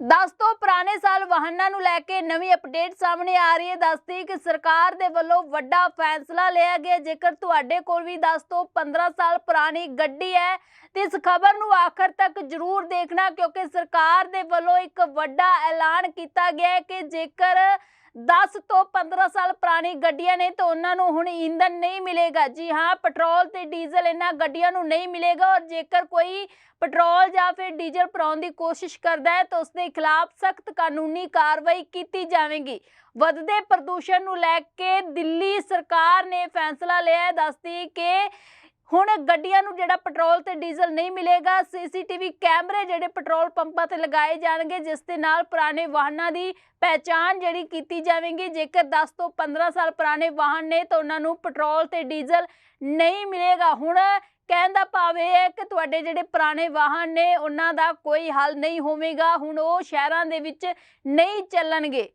10 ਤੋਂ ਪੁਰਾਣੇ ਸਾਲ ਵਾਹਨਾਂ ਨੂੰ ਲੈ ਕੇ ਨਵੀਂ ਅਪਡੇਟ ਸਾਹਮਣੇ ਆ ਰਹੀ ਹੈ। ਦੱਸਦੀ ਕਿ ਸਰਕਾਰ ਦੇ ਵੱਲੋਂ ਵੱਡਾ ਫੈਸਲਾ ਲਿਆ ਗਿਆ। ਜੇਕਰ ਤੁਹਾਡੇ ਕੋਲ ਵੀ 10 ਤੋਂ 15 ਸਾਲ ਪੁਰਾਣੀ ਗੱਡੀ ਹੈ, ਤੇ ਇਸ ਖਬਰ ਨੂੰ ਆਖਰ ਤੱਕ ਜ਼ਰੂਰ ਦੇਖਣਾ, ਕਿਉਂਕਿ ਸਰਕਾਰ ਦੇ ਵੱਲੋਂ ਇੱਕ ਵੱਡਾ ਐਲਾਨ ਕੀਤਾ ਗਿਆ ਹੈ ਕਿ ਜੇਕਰ 10 ਤੋਂ 15 ਸਾਲ ਪੁਰਾਣੀ ਗੱਡੀਆਂ ਨੇ ਤਾਂ ਉਹਨਾਂ ਨੂੰ ਹੁਣ ਈਂਧਨ ਨਹੀਂ ਮਿਲੇਗਾ। ਜੀ ਹਾਂ, ਪੈਟਰੋਲ ਤੇ ਡੀਜ਼ਲ ਇਹਨਾਂ ਗੱਡੀਆਂ ਨੂੰ ਨਹੀਂ ਮਿਲੇਗਾ ਔਰ ਜੇਕਰ ਕੋਈ ਪੈਟਰੋਲ ਜਾਂ ਫਿਰ ਡੀਜ਼ਲ ਭਰਾਉਣ ਦੀ ਕੋਸ਼ਿਸ਼ ਕਰਦਾ ਹੈ ਤਾਂ ਉਸ ਦੇ ਖਿਲਾਫ ਸਖਤ ਕਾਨੂੰਨੀ ਕਾਰਵਾਈ ਕੀਤੀ ਜਾਵੇਗੀ। ਵੱਧਦੇ ਪ੍ਰਦੂਸ਼ਣ ਨੂੰ ਲੈ ਕੇ ਦਿੱਲੀ ਸਰਕਾਰ ਨੇ ਫੈਸਲਾ ਲਿਆ ਹੈ। ਦੱਸਦੀ ਕਿ ਹੁਣ ਗੱਡੀਆਂ ਨੂੰ ਜਿਹੜਾ ਪੈਟਰੋਲ ਤੇ ਡੀਜ਼ਲ ਨਹੀਂ ਮਿਲੇਗਾ, ਸੀਸੀਟੀਵੀ ਕੈਮਰੇ ਜਿਹੜੇ ਪੈਟਰੋਲ ਪੰਪਾਂ ਤੇ ਲਗਾਏ ਜਾਣਗੇ, ਜਿਸ ਦੇ ਨਾਲ ਪੁਰਾਣੇ ਵਾਹਨਾਂ ਦੀ ਪਹਿਚਾਣ ਜਿਹੜੀ ਕੀਤੀ ਜਾਵੇਗੀ। ਜੇਕਰ 10 ਤੋਂ 15 ਸਾਲ ਪੁਰਾਣੇ ਵਾਹਨ ਨੇ ਤਾਂ ਉਹਨਾਂ ਨੂੰ ਪੈਟਰੋਲ ਤੇ ਡੀਜ਼ਲ ਨਹੀਂ ਮਿਲੇਗਾ। ਹੁਣ ਕਹਿਣ ਦਾ ਭਾਵ ਇਹ ਹੈ ਕਿ ਤੁਹਾਡੇ ਜਿਹੜੇ ਪੁਰਾਣੇ ਵਾਹਨ ਨੇ, ਉਹਨਾਂ ਦਾ ਕੋਈ ਹੱਲ ਨਹੀਂ ਹੋਵੇਗਾ। ਹੁਣ ਉਹ ਸ਼ਹਿਰਾਂ ਦੇ ਵਿੱਚ ਨਹੀਂ ਚੱਲਣਗੇ।